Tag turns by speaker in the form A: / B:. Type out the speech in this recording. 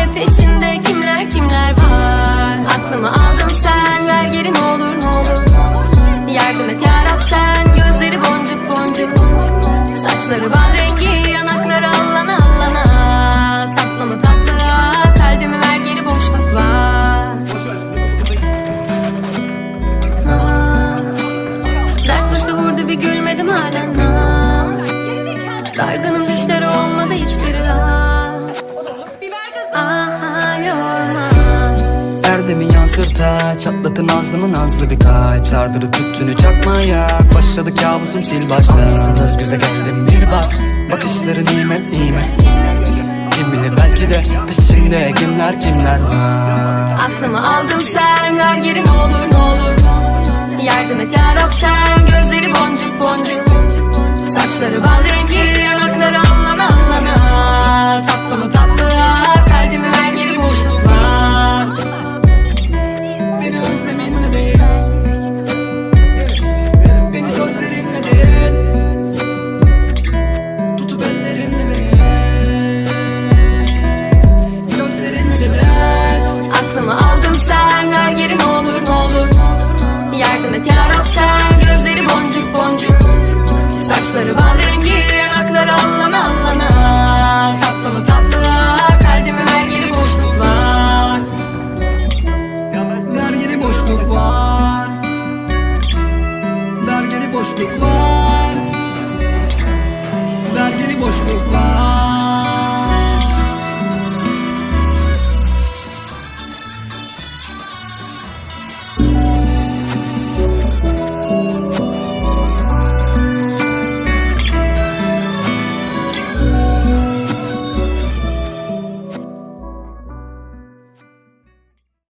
A: belki de peşinde kimler kimler var? Aklımı aldın sen ver geri ne olur ne olur Yardım et yarab sen. Gözleri boncuk boncuk. Saçları bal rengi yanakları allana allana. Tatlı mı tatlı kalbimi ver geri boşluk var. Dert başı vurdu bir gülmedim halen. Ah. Dargınım
B: Yansırta Çatlatın nazlımı nazlı bir kalp. Sardırı tüttünü çakmaya Başladı kabusum sil baştan Göz göze geldim bir bak Bakışları nimet nimet. Kim bilir belki de peşinde kimler kimler var.
A: Aklımı aldın sen ver geri ne olur ne olur. Yardım et yarab sen
B: boşluk var Ver geri boşluk var